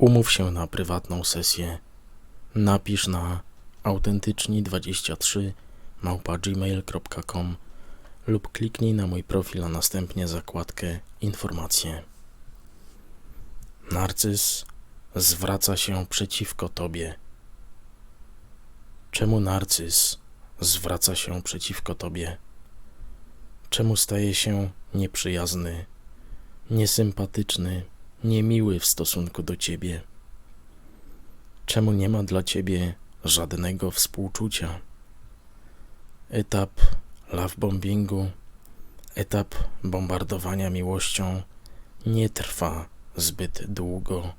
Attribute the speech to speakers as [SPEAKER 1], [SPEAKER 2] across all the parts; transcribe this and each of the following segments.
[SPEAKER 1] Umów się na prywatną sesję. Napisz na autentyczni23 małpa gmail.com lub kliknij na mój profil, a następnie zakładkę Informacje. Narcyz zwraca się przeciwko tobie. Czemu narcyz zwraca się przeciwko tobie? Czemu staje się nieprzyjazny, niesympatyczny, niemiły w stosunku do ciebie? Czemu nie ma dla ciebie żadnego współczucia? Etap lovebombingu, etap bombardowania miłością nie trwa zbyt długo,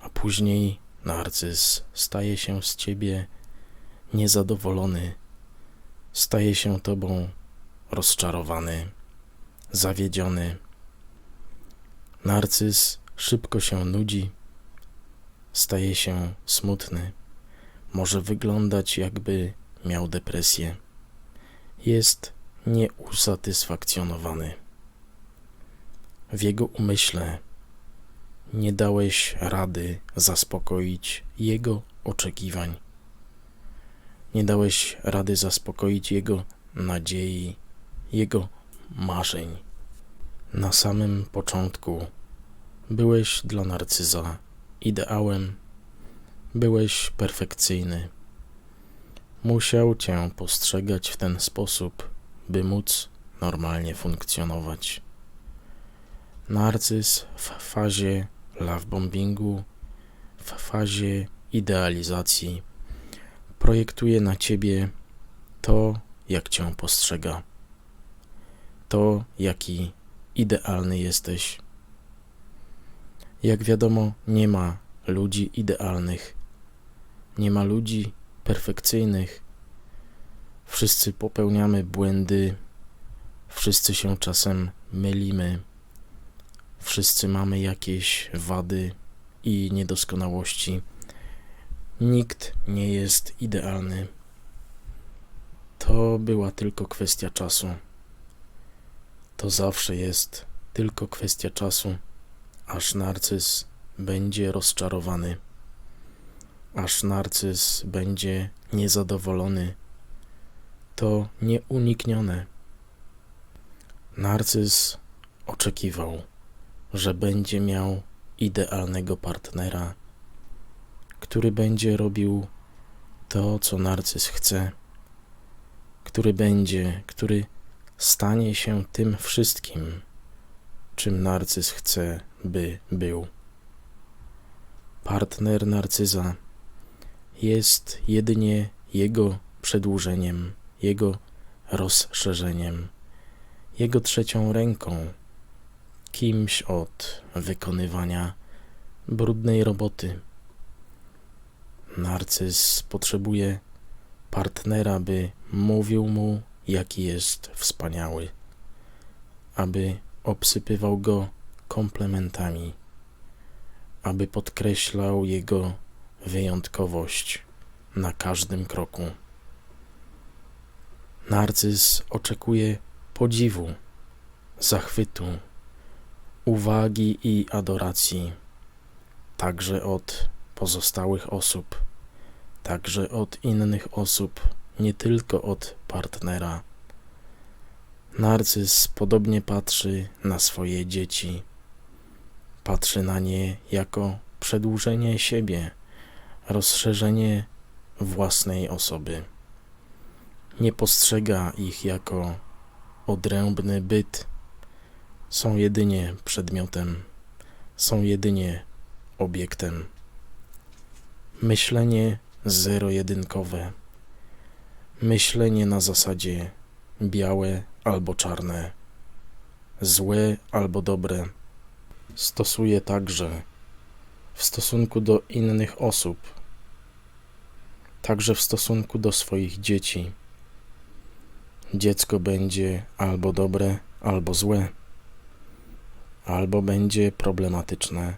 [SPEAKER 1] a później narcyz staje się z ciebie niezadowolony, staje się tobą rozczarowany, zawiedziony. Narcyz szybko się nudzi, staje się smutny, może wyglądać jakby miał depresję. Jest nieusatysfakcjonowany. W jego umyśle nie dałeś rady zaspokoić jego oczekiwań. Nie dałeś rady zaspokoić jego nadziei, jego marzeń. Na samym początku byłeś dla narcyza ideałem, byłeś perfekcyjny. Musiał cię postrzegać w ten sposób, by móc normalnie funkcjonować. Narcyz w fazie lovebombingu, w fazie idealizacji projektuje na ciebie to, jak cię postrzega, to, jaki idealny jesteś. Jak wiadomo, nie ma ludzi idealnych, nie ma ludzi perfekcyjnych. Wszyscy popełniamy błędy, wszyscy się czasem mylimy, wszyscy mamy jakieś wady i niedoskonałości. Nikt nie jest idealny. To była tylko kwestia czasu. To zawsze jest tylko kwestia czasu, aż narcyz będzie rozczarowany, aż narcyz będzie niezadowolony. To nieuniknione. Narcyz oczekiwał, że będzie miał idealnego partnera, który będzie robił to, co narcyz chce, który będzie, który stanie się tym wszystkim, czym narcyz chce, by był. Partner narcyza jest jedynie jego przedłużeniem, jego rozszerzeniem, jego trzecią ręką, kimś od wykonywania brudnej roboty. Narcyz potrzebuje partnera, by mówił mu, jaki jest wspaniały, aby obsypywał go komplementami, aby podkreślał jego wyjątkowość na każdym kroku. Narcyz oczekuje podziwu, zachwytu, uwagi i adoracji, także od pozostałych osób, także od innych osób, nie tylko od partnera. Narcyz podobnie patrzy na swoje dzieci. Patrzy na nie jako przedłużenie siebie, rozszerzenie własnej osoby. Nie postrzega ich jako odrębny byt. Są jedynie przedmiotem, są jedynie obiektem. Myślenie zero-jedynkowe, myślenie na zasadzie białe albo czarne, złe albo dobre. Stosuje także w stosunku do innych osób, także w stosunku do swoich dzieci. Dziecko będzie albo dobre, albo złe, albo będzie problematyczne,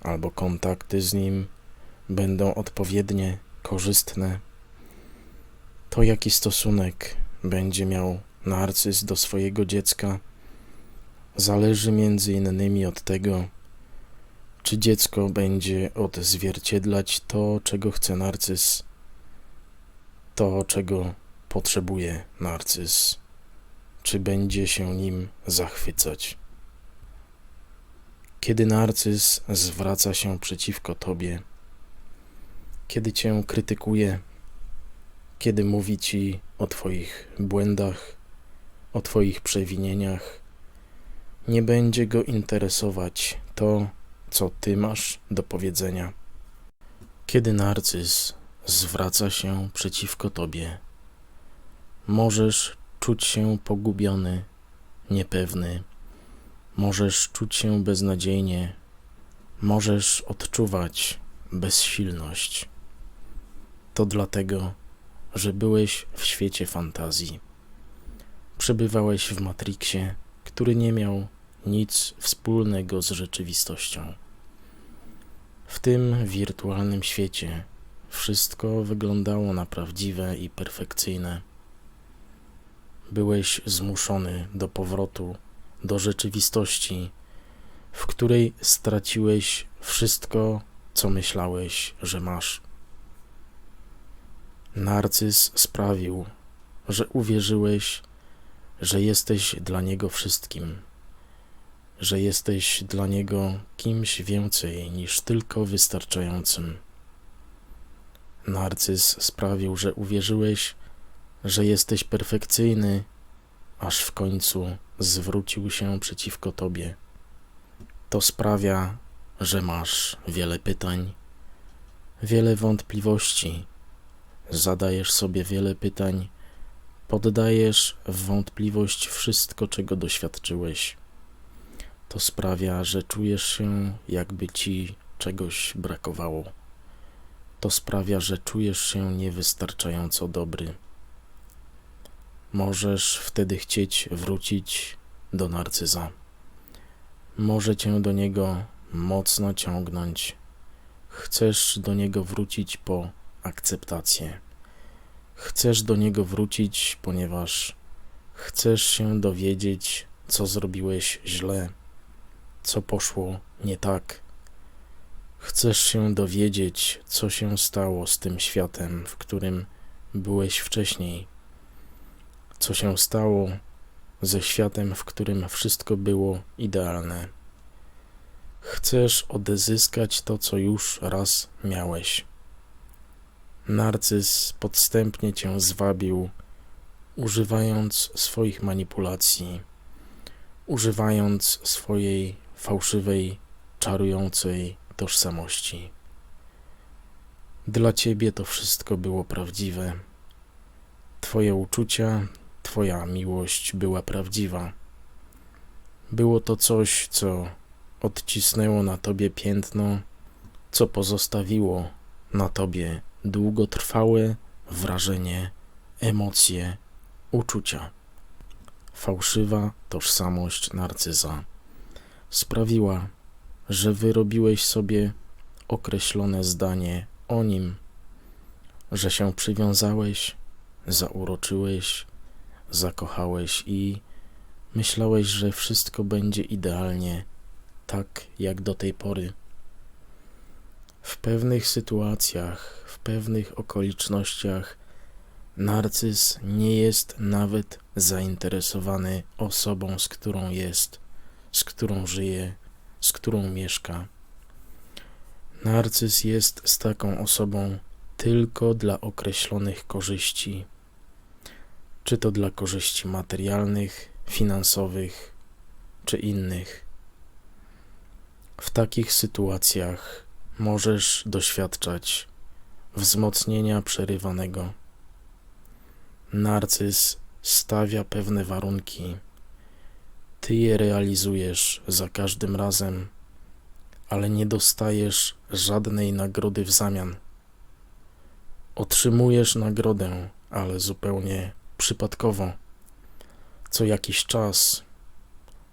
[SPEAKER 1] albo kontakty z nim będą odpowiednie, korzystne. To, jaki stosunek będzie miał narcyz do swojego dziecka, zależy między innymi od tego, czy dziecko będzie odzwierciedlać to, czego chce narcyz, to, czego potrzebuje narcyz, czy będzie się nim zachwycać. Kiedy narcyz zwraca się przeciwko tobie, kiedy cię krytykuje, kiedy mówi ci o twoich błędach, o twoich przewinieniach, nie będzie go interesować to, co ty masz do powiedzenia. Kiedy narcyz zwraca się przeciwko tobie, możesz czuć się pogubiony, niepewny, możesz czuć się beznadziejnie, możesz odczuwać bezsilność. To dlatego, że byłeś w świecie fantazji. Przebywałeś w Matrixie, który nie miał nic wspólnego z rzeczywistością. W tym wirtualnym świecie wszystko wyglądało na prawdziwe i perfekcyjne. Byłeś zmuszony do powrotu do rzeczywistości, w której straciłeś wszystko, co myślałeś, że masz. Narcyz sprawił, że uwierzyłeś, że jesteś dla niego wszystkim, że jesteś dla niego kimś więcej niż tylko wystarczającym. Narcyz sprawił, że uwierzyłeś, że jesteś perfekcyjny, aż w końcu zwrócił się przeciwko tobie. To sprawia, że masz wiele pytań, wiele wątpliwości, zadajesz sobie wiele pytań, poddajesz w wątpliwość wszystko, czego doświadczyłeś. To sprawia, że czujesz się, jakby ci czegoś brakowało. To sprawia, że czujesz się niewystarczająco dobry. Możesz wtedy chcieć wrócić do narcyza. Może cię do niego mocno ciągnąć. Chcesz do niego wrócić po akceptację. Chcesz do niego wrócić, ponieważ chcesz się dowiedzieć, co zrobiłeś źle, co poszło nie tak. Chcesz się dowiedzieć, co się stało z tym światem, w którym byłeś wcześniej. Co się stało ze światem, w którym wszystko było idealne. Chcesz odzyskać to, co już raz miałeś. Narcyz podstępnie cię zwabił, używając swoich manipulacji, używając swojej fałszywej, czarującej tożsamości. Dla ciebie to wszystko było prawdziwe. Twoje uczucia, Twoja miłość była prawdziwa. Było to coś, co odcisnęło na Tobie piętno, co pozostawiło na Tobie długotrwałe wrażenie, emocje, uczucia. Fałszywa tożsamość narcyza sprawiła, że wyrobiłeś sobie określone zdanie o nim, że się przywiązałeś, zauroczyłeś, zakochałeś i myślałeś, że wszystko będzie idealnie, tak jak do tej pory. W pewnych sytuacjach, w pewnych okolicznościach, narcyz nie jest nawet zainteresowany osobą, z którą jest, z którą żyje, z którą mieszka. Narcyz jest z taką osobą tylko dla określonych korzyści czy to dla korzyści materialnych, finansowych, czy innych. W takich sytuacjach możesz doświadczać wzmocnienia przerywanego. Narcyz stawia pewne warunki. Ty je realizujesz za każdym razem, ale nie dostajesz żadnej nagrody w zamian. Otrzymujesz nagrodę, ale zupełnie przypadkowo, co jakiś czas,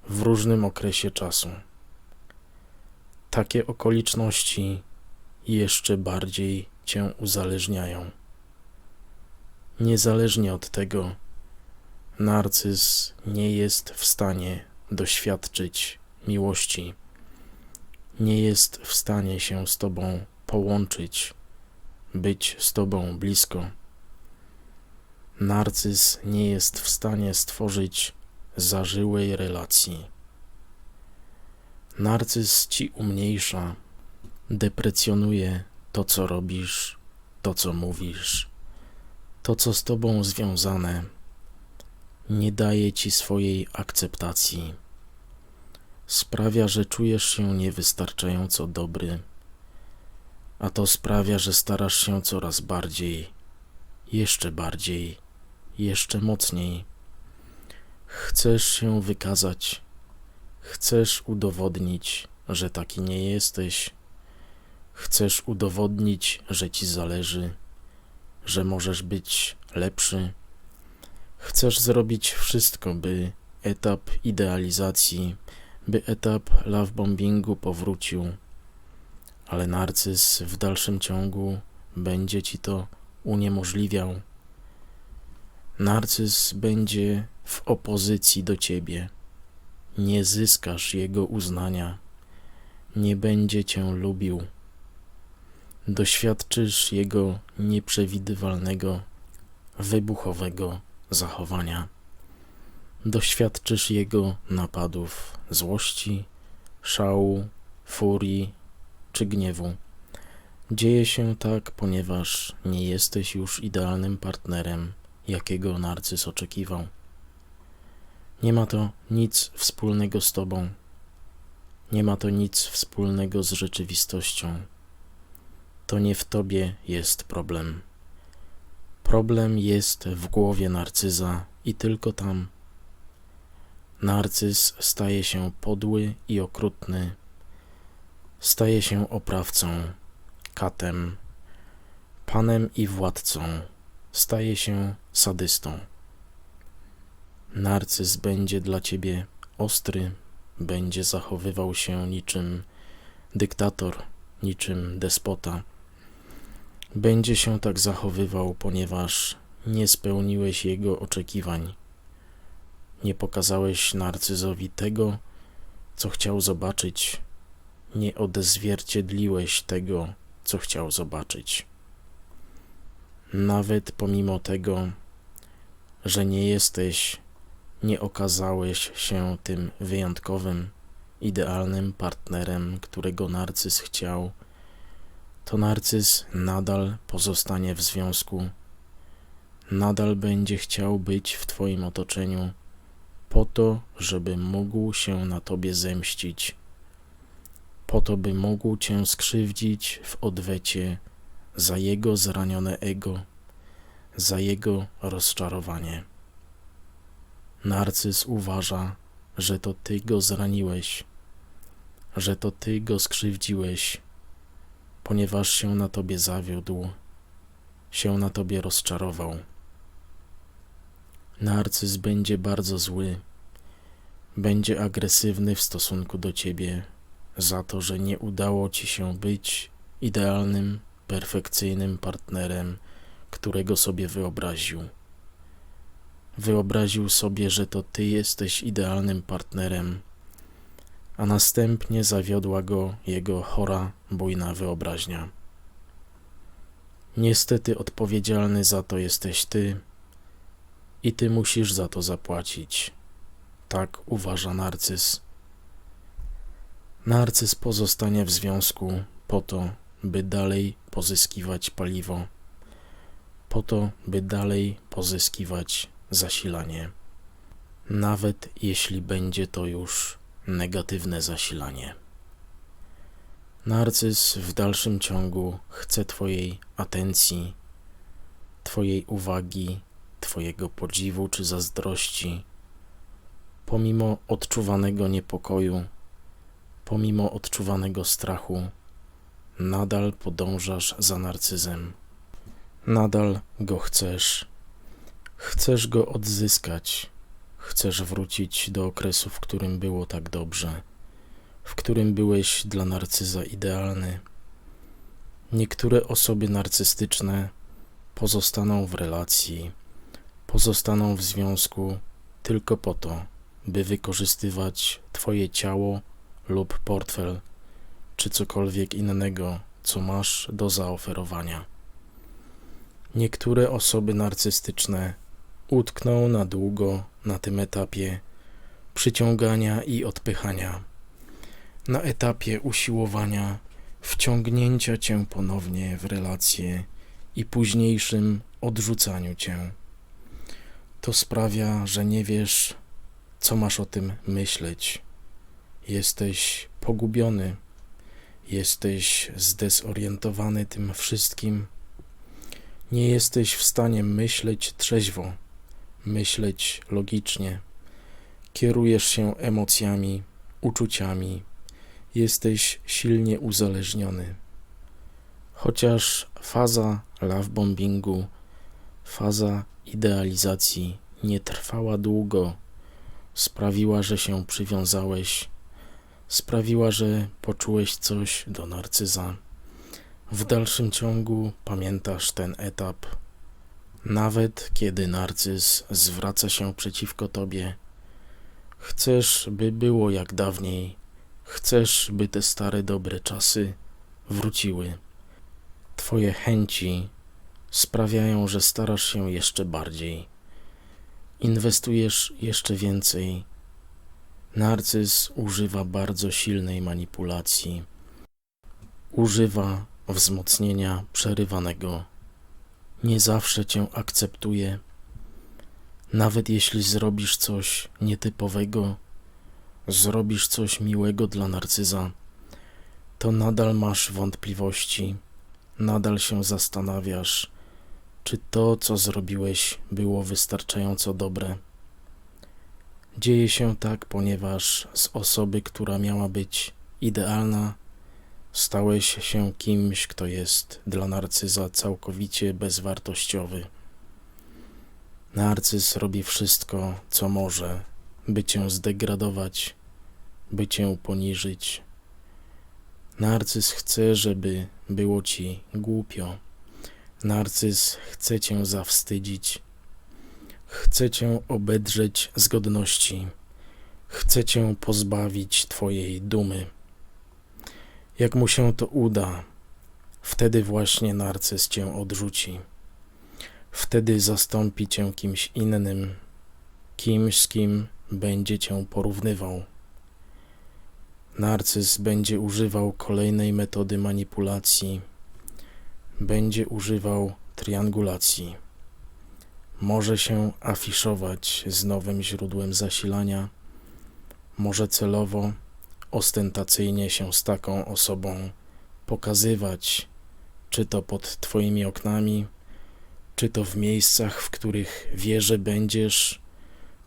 [SPEAKER 1] w różnym okresie czasu. Takie okoliczności jeszcze bardziej cię uzależniają. Niezależnie od tego, narcyz nie jest w stanie doświadczyć miłości, nie jest w stanie się z Tobą połączyć, być z Tobą blisko. Narcyz nie jest w stanie stworzyć zażyłej relacji. Narcyz ci umniejsza, deprecjonuje to, co robisz, to, co mówisz, to, co z tobą związane, nie daje ci swojej akceptacji. Sprawia, że czujesz się niewystarczająco dobry, a to sprawia, że starasz się coraz bardziej, jeszcze bardziej, jeszcze mocniej. Chcesz się wykazać, chcesz udowodnić, że taki nie jesteś, chcesz udowodnić, że ci zależy, że możesz być lepszy. Chcesz zrobić wszystko, by etap idealizacji, by etap lovebombingu powrócił, ale narcyz w dalszym ciągu będzie ci to uniemożliwiał. Narcyz będzie w opozycji do ciebie. Nie zyskasz jego uznania, nie będzie cię lubił. Doświadczysz jego nieprzewidywalnego, wybuchowego zachowania. Doświadczysz jego napadów złości, szału, furii czy gniewu. Dzieje się tak, ponieważ nie jesteś już idealnym partnerem, jakiego narcyz oczekiwał. Nie ma to nic wspólnego z tobą. Nie ma to nic wspólnego z rzeczywistością. To nie w tobie jest problem. Problem jest w głowie narcyza i tylko tam. Narcyz staje się podły i okrutny. Staje się oprawcą, katem, panem i władcą. Staje się sadystą. Narcyz będzie dla ciebie ostry, będzie zachowywał się niczym dyktator, niczym despota. Będzie się tak zachowywał, ponieważ nie spełniłeś jego oczekiwań. Nie pokazałeś narcyzowi tego, co chciał zobaczyć. Nie odzwierciedliłeś tego, co chciał zobaczyć. Nawet pomimo tego, że nie jesteś nie okazałeś się tym wyjątkowym, idealnym partnerem, którego narcyz chciał, to narcyz nadal pozostanie w związku, nadal będzie chciał być w Twoim otoczeniu, po to, żeby mógł się na Tobie zemścić, po to, by mógł Cię skrzywdzić w odwecie za jego zranione ego, za jego rozczarowanie. Narcyz uważa, że to ty go zraniłeś, że to ty go skrzywdziłeś, ponieważ się na tobie zawiódł, się na tobie rozczarował. Narcyz będzie bardzo zły, będzie agresywny w stosunku do ciebie za to, że nie udało ci się być idealnym, perfekcyjnym partnerem, którego sobie wyobraził. Wyobraził sobie, że to ty jesteś idealnym partnerem, a następnie zawiodła go jego chora, bujna wyobraźnia. Niestety odpowiedzialny za to jesteś ty i ty musisz za to zapłacić. Tak uważa narcyz. Narcyz pozostanie w związku po to, by dalej pozyskiwać paliwo, po to, by dalej pozyskiwać zasilanie, nawet jeśli będzie to już negatywne zasilanie. Narcyz w dalszym ciągu chce Twojej atencji, Twojej uwagi, Twojego podziwu czy zazdrości. Pomimo odczuwanego niepokoju, pomimo odczuwanego strachu, nadal podążasz za narcyzem. Nadal go chcesz. Chcesz go odzyskać. Chcesz wrócić do okresu, w którym było tak dobrze, w którym byłeś dla narcyza idealny. Niektóre osoby narcystyczne pozostaną w relacji, pozostaną w związku tylko po to, by wykorzystywać Twoje ciało lub portfel, czy cokolwiek innego, co masz do zaoferowania. Niektóre osoby narcystyczne utkną na długo na tym etapie przyciągania i odpychania, na etapie usiłowania wciągnięcia cię ponownie w relacje i późniejszym odrzucaniu cię. To sprawia, że nie wiesz, co masz o tym myśleć. Jesteś pogubiony, jesteś zdezorientowany tym wszystkim. Nie jesteś w stanie myśleć trzeźwo, myśleć logicznie. Kierujesz się emocjami, uczuciami, jesteś silnie uzależniony. Chociaż faza love bombingu, faza idealizacji nie trwała długo, sprawiła, że się przywiązałeś, sprawiła, że poczułeś coś do narcyza. W dalszym ciągu pamiętasz ten etap. Nawet kiedy narcyz zwraca się przeciwko tobie, chcesz, by było jak dawniej, chcesz, by te stare dobre czasy wróciły. Twoje chęci sprawiają, że starasz się jeszcze bardziej. Inwestujesz jeszcze więcej. Narcyz używa bardzo silnej manipulacji. Używa wzmocnienia przerywanego. Nie zawsze cię akceptuje. Nawet jeśli zrobisz coś nietypowego, zrobisz coś miłego dla narcyza, to nadal masz wątpliwości, nadal się zastanawiasz, czy to, co zrobiłeś, było wystarczająco dobre. Dzieje się tak, ponieważ z osoby, która miała być idealna, stałeś się kimś, kto jest dla narcyza całkowicie bezwartościowy. Narcyz robi wszystko, co może, by cię zdegradować, by cię poniżyć. Narcyz chce, żeby było ci głupio. Narcyz chce cię zawstydzić. Chce cię obedrzeć z godności. Chce cię pozbawić twojej dumy. Jak mu się to uda, wtedy właśnie narcyz cię odrzuci. Wtedy zastąpi cię kimś innym, kimś, z kim będzie cię porównywał. Narcyz będzie używał kolejnej metody manipulacji, będzie używał triangulacji. Może się afiszować z nowym źródłem zasilania, może celowo, ostentacyjnie się z taką osobą pokazywać, czy to pod Twoimi oknami, czy to w miejscach, w których wie, że będziesz,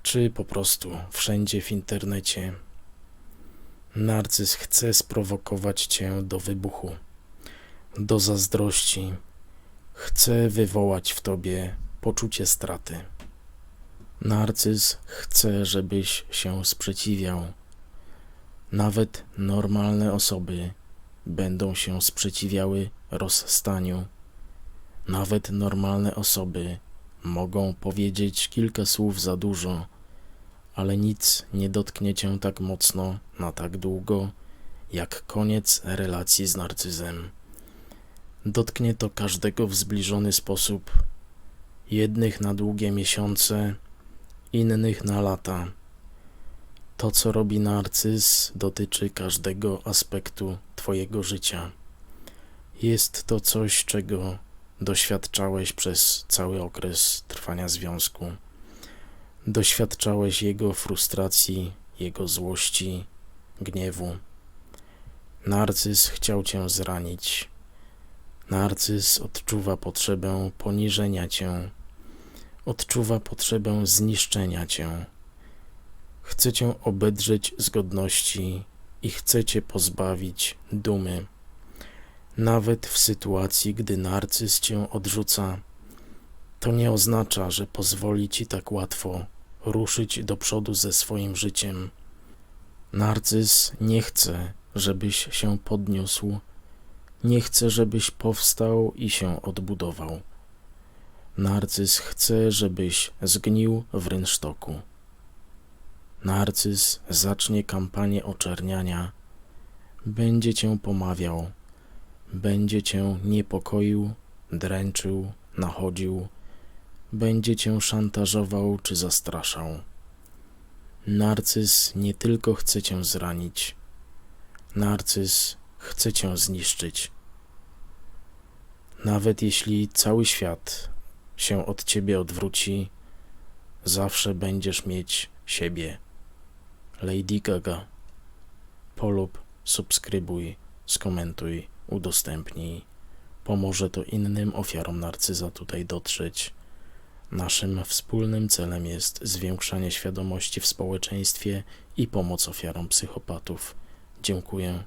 [SPEAKER 1] czy po prostu wszędzie w internecie. Narcyz chce sprowokować cię do wybuchu, do zazdrości, chce wywołać w tobie poczucie straty. Narcyz chce, żebyś się sprzeciwiał. Nawet normalne osoby będą się sprzeciwiały rozstaniu. Nawet normalne osoby mogą powiedzieć kilka słów za dużo ale nic nie dotknie cię tak mocno na tak długo, jak koniec relacji z narcyzem. Dotknie to każdego w zbliżony sposób, jednych na długie miesiące, innych na lata. To, co robi narcyz, dotyczy każdego aspektu Twojego życia. Jest to coś, czego doświadczałeś przez cały okres trwania związku. Doświadczałeś jego frustracji, jego złości, gniewu. Narcyz chciał cię zranić. Narcyz odczuwa potrzebę poniżenia cię, odczuwa potrzebę zniszczenia cię. Chce cię obedrzeć z godności, i chce cię pozbawić dumy. Nawet w sytuacji, gdy narcyz cię odrzuca, to nie oznacza, że pozwoli ci tak łatwo ruszyć do przodu ze swoim życiem. Narcyz nie chce, żebyś się podniósł, nie chce, żebyś powstał i się odbudował. Narcyz chce, żebyś zgnił w rynsztoku. Narcyz zacznie kampanię oczerniania, będzie cię pomawiał, będzie cię niepokoił, dręczył, nachodził, będzie cię szantażował czy zastraszał. Narcyz nie tylko chce cię zranić, narcyz chce cię zniszczyć. Nawet jeśli cały świat się od ciebie odwróci, zawsze będziesz mieć siebie. Lady Gaga. Polub, subskrybuj, skomentuj, udostępnij. Pomoże to innym ofiarom narcyza tutaj dotrzeć. Naszym wspólnym celem jest zwiększanie świadomości w społeczeństwie i pomoc ofiarom psychopatów. Dziękuję